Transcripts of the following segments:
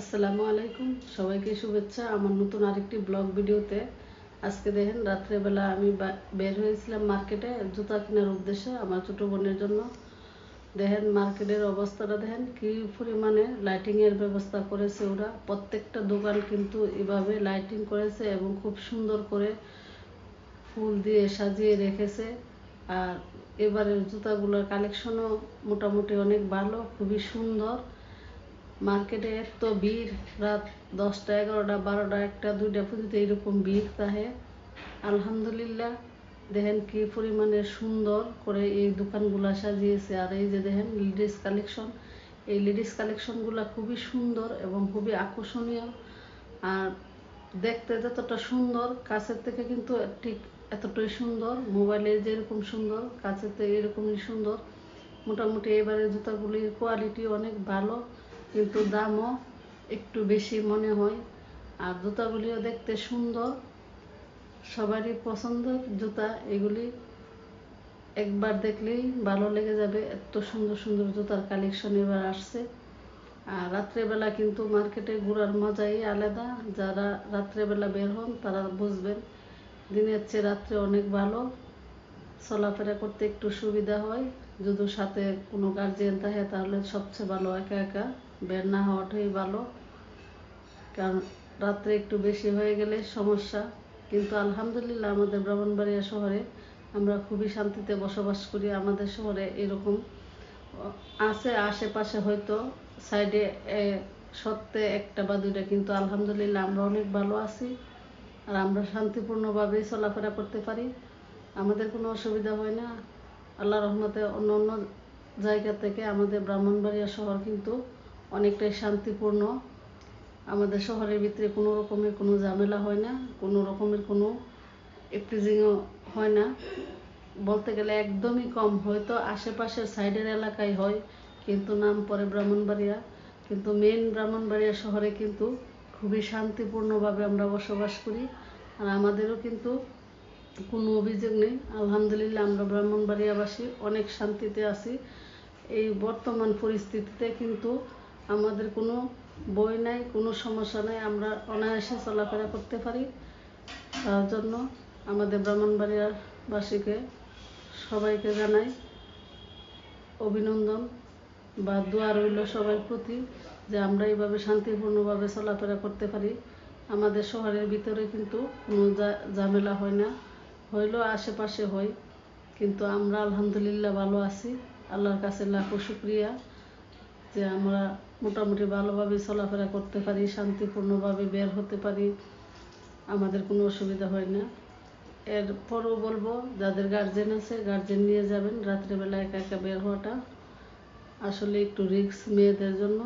আসসালামু আলাইকুম। সবাইকে শুভেচ্ছা আমার নতুন আরেকটি ব্লগ ভিডিওতে। আজকে দেখেন, রাত্রেবেলা আমি বের হয়েছিলাম মার্কেটে জুতা কেনার উদ্দেশ্যে আমার ছোটো বোনের জন্য। দেখেন, মার্কেটের অবস্থাটা দেখেন, কি পরিমাণে লাইটিংয়ের ব্যবস্থা করেছে ওরা। প্রত্যেকটা দোকান কিন্তু এভাবে লাইটিং করেছে এবং খুব সুন্দর করে ফুল দিয়ে সাজিয়ে রেখেছে। আর এবারের জুতাগুলোর কালেকশনও মোটামুটি অনেক ভালো, খুবই সুন্দর। মার্কেটে এত ভিড়, রাত দশটা, এগারোটা, বারোটা, একটা, দুইটা পর্যন্ত এরকম ভিড় তাহে আলহামদুলিল্লাহ, দেখেন কি পরিমাণে সুন্দর করে এই দোকানগুলা সাজিয়েছে। আর এই যে দেখেন লেডিস কালেকশন এই লেডিস কালেকশনগুলা খুবই সুন্দর এবং খুবই আকর্ষণীয়। আর দেখতে যতটা সুন্দর, কাছের থেকে কিন্তু ঠিক এতটাই সুন্দর। মোবাইলে যেরকম সুন্দর থেকে এরকমই সুন্দর। মোটামুটি এবারে জুতাগুলির কোয়ালিটি অনেক ভালো। কিন্তু দামও একটু বেশি মনে হয়। আর জুতাগুলিও দেখতে সুন্দর। সবারই পছন্দের জুতা এগুলি। একবার দেখলেই ভালো লেগে যাবে। এত সুন্দর সুন্দর জুতার কালেকশন এবার আসছে। আর রাত্রেবেলা কিন্তু মার্কেটে ঘোরার মজাই আলাদা। যারা রাত্রেবেলা বের হন তারা বুঝবেন, দিনের চেয়ে রাত্রে অনেক ভালো। চলাফেরা করতে একটু সুবিধা হয়। যদি সাথে কোনো গার্জিয়ান থাকে তাহলে সবচেয়ে ভালো একা একা। বের না হওয়াটাই ভালো। কারণ রাত্রে একটু বেশি হয়ে গেলে সমস্যা। কিন্তু আলহামদুলিল্লাহ আমাদের ব্রাহ্মণবাড়িয়া শহরে আমরা খুবই শান্তিতে বসবাস করি। আমাদের শহরে এরকম আছে, আশেপাশে হয়তো সাইডে সত্যে একটা বা দুইটা, কিন্তু আলহামদুলিল্লাহ আমরা অনেক ভালো আছি আর আমরা শান্তিপূর্ণভাবেই চলাফেরা করতে পারি। আমাদের কোনো অসুবিধা হয় না। আল্লাহ রহমতে অন্য অন্য জায়গা থেকে আমাদের ব্রাহ্মণবাড়িয়া শহর কিন্তু অনেকটাই শান্তিপূর্ণ। আমাদের শহরের ভিতরে কোনো রকমের কোনো ঝামেলা হয় না, কোনো রকমের কোনো এপ্রিজিংও হয় না। বলতে গেলে একদমই কম, হয়তো আশেপাশের সাইডের এলাকায় হয়, কিন্তু নাম পরে ব্রাহ্মণবাড়িয়া। কিন্তু মেন ব্রাহ্মণবাড়িয়া শহরে কিন্তু খুবই শান্তিপূর্ণভাবে আমরা বসবাস করি। আর আমাদেরও কিন্তু কোনো অভিযোগ নেই। আলহামদুলিল্লাহ আমরা ব্রাহ্মণবাড়িয়াবাসী অনেক শান্তিতে আছি। এই বর্তমান পরিস্থিতিতে কিন্তু আমাদের কোনো বই নাই, কোনো সমস্যা নাই, আমরা অনায়াসে চলাফেরা করতে পারি। তার জন্য আমাদের ব্রাহ্মণবাড়িয়াবাসীকে সবাইকে জানাই অভিনন্দন বা দোয়া রইল সবার প্রতি যে আমরা এইভাবে শান্তিপূর্ণভাবে চলাফেরা করতে পারি। আমাদের শহরের ভিতরে কিন্তু কোনো ঝামেলা হয় না, হইলেও আশেপাশে হয়। কিন্তু আমরা আলহামদুলিল্লাহ ভালো আছি। আল্লাহর কাছে লাখো শুক্রিয়া। যে আমরা মোটামুটি ভালোভাবে চলাফেরা করতে পারি, শান্তিপূর্ণভাবে বের হতে পারি, আমাদের কোনো অসুবিধা হয় না। এরপরও বলব, যাদের গার্জেন আছে গার্জেন নিয়ে যাবেন, রাত্রেবেলা একা একা বের হওয়াটা আসলে একটু রিস্ক মেয়েদের জন্য।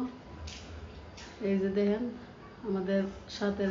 এই যে দেখেন, আমাদের সাথে